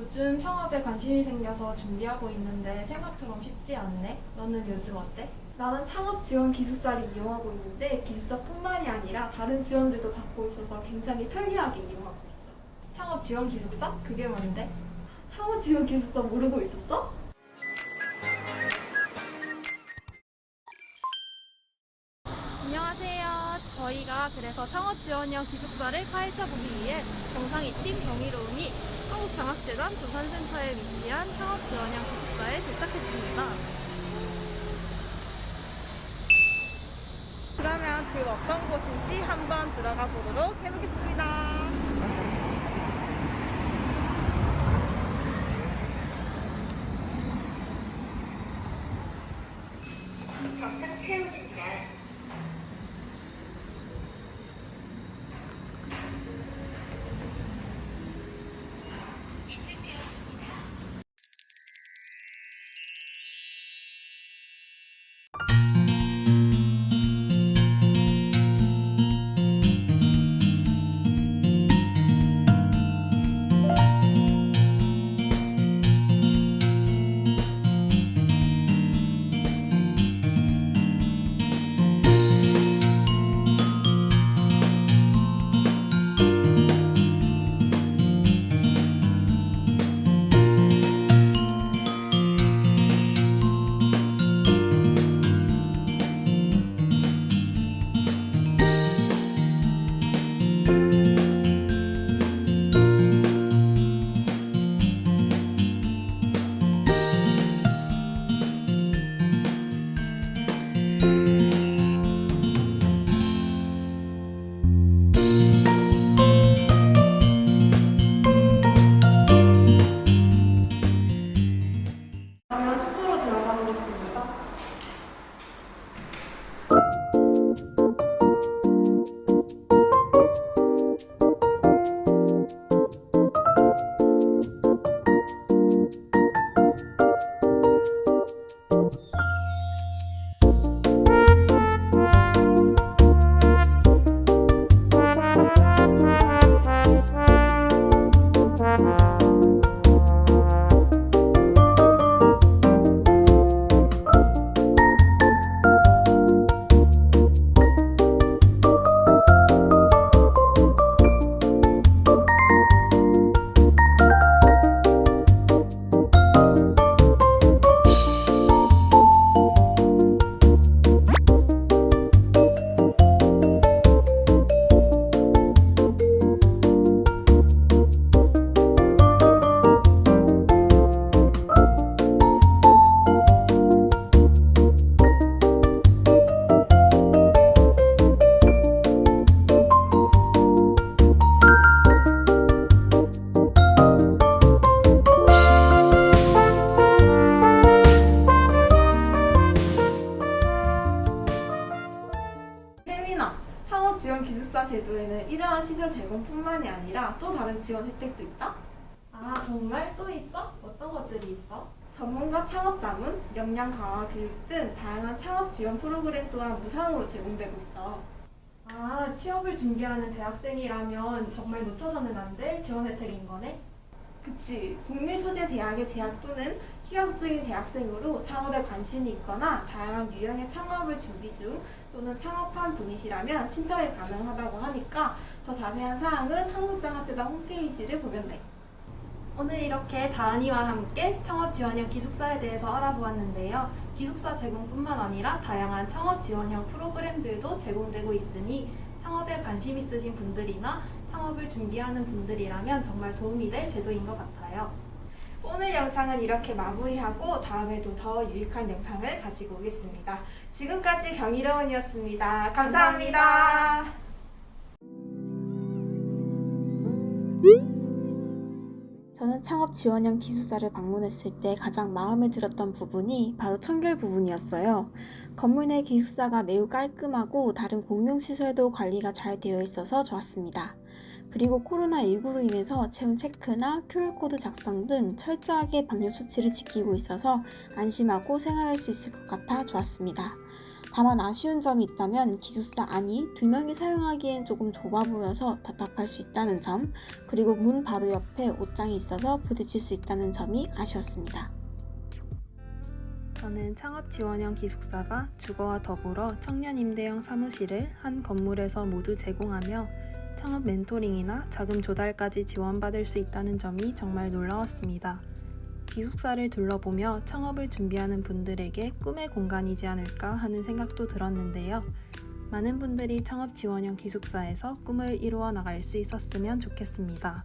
요즘 창업에 관심이 생겨서 준비하고 있는데 생각처럼 쉽지 않네. 너는 요즘 어때? 나는 창업 지원 기숙사를 이용하고 있는데 기숙사뿐만이 아니라 다른 지원들도 받고 있어서 굉장히 편리하게 이용하고 있어. 창업 지원 기숙사? 그게 뭔데? 창업 지원 기숙사 모르고 있었어? 안녕하세요. 저희가 그래서 창업 지원형 기숙사를 파헤쳐 보기 위해 정상이 팀 경이로움이 한국장학재단 조산센터에 위치한 창업 지원형 기숙사에 도착했습니다. 그러면 지금 어떤 곳인지 한번 들어가 보도록 해보겠습니다. 그러면 뿐만이 아니라 또 다른 지원 혜택도 있다. 아, 정말 또 있어? 어떤 것들이 있어? 전문가 창업 자문, 역량 강화 교육 등 다양한 창업 지원 프로그램 또한 무상으로 제공되고 있어. 아, 취업을 준비하는 대학생이라면 정말 놓쳐서는 안 될 지원 혜택인 거네? 그치. 국내 소재 대학에 재학 또는 휴학 중인 대학생으로 창업에 관심이 있거나 다양한 유형의 창업을 준비 중 또는 창업한 분이시라면 신청이 가능하다고 하니까 더 자세한 사항은 한국장학재단 홈페이지를 보면 돼. 오늘 이렇게 다은이와 함께 창업 지원형 기숙사에 대해서 알아보았는데요. 기숙사 제공뿐만 아니라 다양한 창업 지원형 프로그램들도 제공되고 있으니 창업에 관심 있으신 분들이나 창업을 준비하는 분들이라면 정말 도움이 될 제도인 것 같아요. 오늘 영상은 이렇게 마무리하고 다음에도 더 유익한 영상을 가지고 오겠습니다. 지금까지 경이로운이었습니다. 감사합니다. 저는 창업 지원형 기숙사를 방문했을 때 가장 마음에 들었던 부분이 바로 청결 부분이었어요. 건물 내 기숙사가 매우 깔끔하고 다른 공용시설도 관리가 잘 되어 있어서 좋았습니다. 그리고 코로나19로 인해서 체온 체크나 QR코드 작성 등 철저하게 방역 수치를 지키고 있어서 안심하고 생활할 수 있을 것 같아 좋았습니다. 다만 아쉬운 점이 있다면 기숙사 안이 두 명이 사용하기엔 조금 좁아 보여서 답답할 수 있다는 점, 그리고 문 바로 옆에 옷장이 있어서 부딪힐 수 있다는 점이 아쉬웠습니다. 저는 창업 지원형 기숙사가 주거와 더불어 청년 임대형 사무실을 한 건물에서 모두 제공하며 창업 멘토링이나 자금 조달까지 지원받을 수 있다는 점이 정말 놀라웠습니다. 기숙사를 둘러보며 창업을 준비하는 분들에게 꿈의 공간이지 않을까 하는 생각도 들었는데요. 많은 분들이 창업 지원형 기숙사에서 꿈을 이루어 나갈 수 있었으면 좋겠습니다.